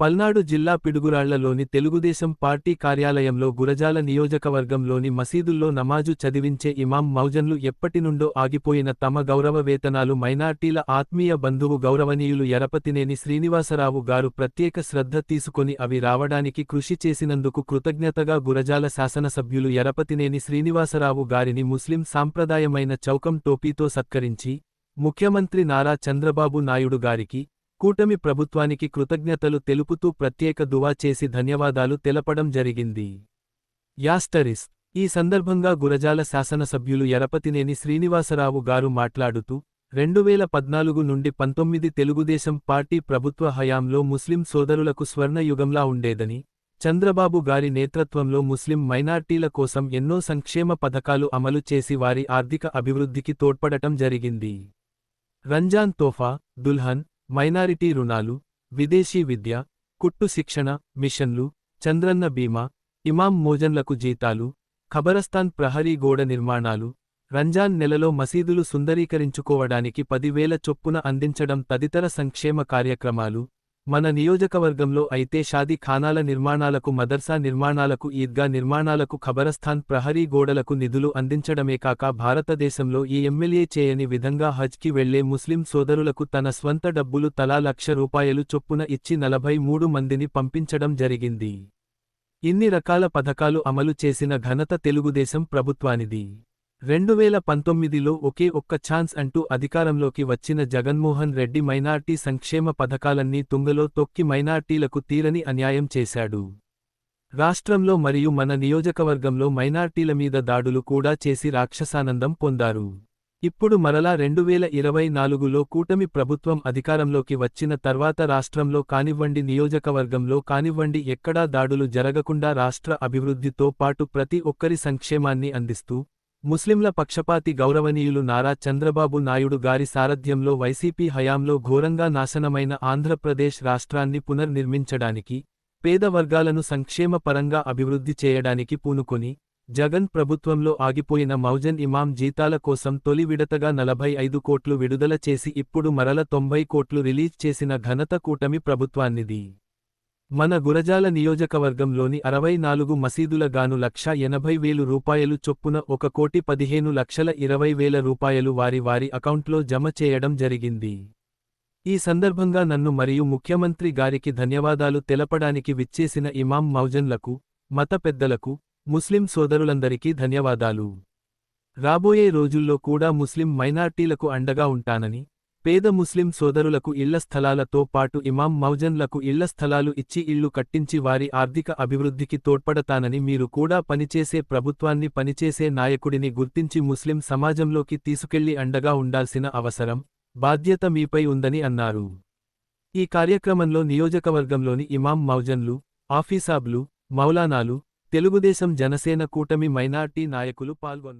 పల్నాడు జిల్లా పిడుగురాళ్ళలోని తెలుగుదేశం పార్టీ కార్యాలయంలో గురజాల నియోజకవర్గంలోని మసీదుల్లో నమాజు చదివించే ఇమాం మౌజన్లు ఎప్పటినుండో ఆగిపోయిన తమ గౌరవ వేతనాలు మైనార్టీల ఆత్మీయ బంధువు గౌరవనీయులు ఎరపతినేని శ్రీనివాసరావు గారు ప్రత్యేక శ్రద్ధ తీసుకొని అవి రావడానికి కృషి చేసినందుకు కృతజ్ఞతగా గురజాల శాసనసభ్యులు ఎరపతినేని శ్రీనివాసరావు గారిని ముస్లిం సాంప్రదాయమైన చౌకం టోపీతో సత్కరించి ముఖ్యమంత్రి నారా చంద్రబాబు నాయుడు గారికి కూటమి ప్రభుత్వానికి కృతజ్ఞతలు తెలుపుతూ ప్రత్యేక దువా చేసి ధన్యవాదాలు తెలపడం జరిగింది. యాస్టరిస్. ఈ సందర్భంగా గురజాల శాసనసభ్యులు ఎరపతినేని శ్రీనివాసరావు గారు మాట్లాడుతూ రెండువేల పద్నాలుగు నుండి పంతొమ్మిది తెలుగుదేశం పార్టీ ప్రభుత్వ హయాంలో ముస్లిం సోదరులకు స్వర్ణయుగంలా ఉండేదని చంద్రబాబు గారి నేతృత్వంలో ముస్లిం మైనార్టీల కోసం ఎన్నో సంక్షేమ పథకాలు అమలు చేసి వారి ఆర్థిక అభివృద్ధికి తోడ్పడటం జరిగింది. రంజాన్ తోఫా దుల్హన్ మైనారిటీ రుణాలు విదేశీ విద్య కుట్టు శిక్షణ మిషన్లు చంద్రన్న బీమా ఇమాం మోజన్లకు జీతాలు ఖబరస్థాన్ ప్రహరీ గోడ నిర్మాణాలు రంజాన్ నెలలో మసీదులు సుందరీకరించుకోవడానికి పదివేల చొప్పున అందించడం తదితర సంక్షేమ కార్యక్రమాలు మన నియోజకవర్గంలో అయితే షాదీ ఖానాల నిర్మాణాలకు మదర్సా నిర్మాణాలకు ఈద్గా నిర్మాణాలకు ఖబరస్థాన్ ప్రహరీ గోడలకు నిధులు అందించడమే కాక భారతదేశంలో ఈ ఎమ్మెల్యే చేయని విధంగా హజ్కి వెళ్ళే ముస్లిం సోదరులకు తన స్వంత డబ్బులు తలా లక్ష రూపాయలు చొప్పున ఇచ్చి నలభై మూడు మందిని పంపించడం జరిగింది. ఇన్ని రకాల పథకాలు అమలు చేసిన ఘనత తెలుగుదేశం ప్రభుత్వానిది. రెండువేల పంతొమ్మిదిలో ఒకే ఒక్క ఛాన్స్ అంటూ అధికారంలోకి వచ్చిన జగన్మోహన్ రెడ్డి మైనార్టీ సంక్షేమ పథకాలన్నీ తుంగలో తొక్కి మైనార్టీలకు తీరని అన్యాయం చేశాడు. రాష్ట్రంలో మరియు మన నియోజకవర్గంలో మైనార్టీల మీద దాడులు కూడా చేసి రాక్షసానందం పొందారు. ఇప్పుడు మరలా రెండువేల ఇరవై నాలుగులో కూటమి ప్రభుత్వం అధికారంలోకి వచ్చిన తర్వాత రాష్ట్రంలో కానివ్వండి నియోజకవర్గంలో కానివ్వండి ఎక్కడా దాడులు జరగకుండా రాష్ట్ర అభివృద్ధితో పాటు ప్రతి ఒక్కరి సంక్షేమాన్ని అందిస్తూ ముస్లింల పక్షపాతి గౌరవనీయులు నారా చంద్రబాబు నాయుడు గారి సారథ్యంలో వైసీపీ హయాంలో ఘోరంగా నాశనమైన ఆంధ్రప్రదేశ్ రాష్ట్రాన్ని పునర్నిర్మించడానికి పేద వర్గాలను సంక్షేమ పరంగా అభివృద్ధి చేయడానికి పూనుకొని జగన్ ప్రభుత్వంలో ఆగిపోయిన మౌజన్ ఇమాం జీతాల కోసం తొలి విడతగా నలభై ఐదు కోట్లు విడుదల చేసి ఇప్పుడు మరల తొంభై కోట్లు రిలీజ్ చేసిన ఘనత కూటమి ప్రభుత్వాన్నిది మన గురజాల నియోజకవర్గంలోని అరవై నాలుగు మసీదుల గాను లక్ష ఎనభై వేలు రూపాయలు చొప్పున ఒక కోటి పదిహేను లక్షల ఇరవై వేల రూపాయలు వారి వారి అకౌంట్లో జమ చేయడం జరిగింది. ఈ సందర్భంగా నన్ను మరియు ముఖ్యమంత్రి గారికి ధన్యవాదాలు తెలపడానికి విచ్చేసిన ఇమాం మౌజన్లకు మత పెద్దలకు ముస్లిం సోదరులందరికీ ధన్యవాదాలు. రాబోయే రోజుల్లో కూడా ముస్లిం మైనార్టీలకు అండగా ఉంటానని పేద ముస్లిం సోదరులకు ఇళ్ళ స్థలాలతో పాటు ఇమాం మౌజన్లకు ఇళ్ళ స్థలాలు ఇచ్చి ఇళ్ళు కట్టించి వారి ఆర్థిక అభివృద్ధికి తోడ్పడతానని మీరు కూడా పనిచేసే ప్రభుత్వాన్ని పనిచేసే నాయకుడిని గుర్తించి ముస్లిం సమాజంలోకి తీసుకెళ్ళి అండగా ఉండాల్సిన అవసరం బాధ్యత మీపై ఉందని అన్నారు. ఈ కార్యక్రమంలో నియోజకవర్గంలోని ఇమాం మౌజన్లు ఆఫీసాబ్లు మౌలానాలు తెలుగుదేశం జనసేన కూటమి మైనార్టీ నాయకులు పాల్గొన్నారు.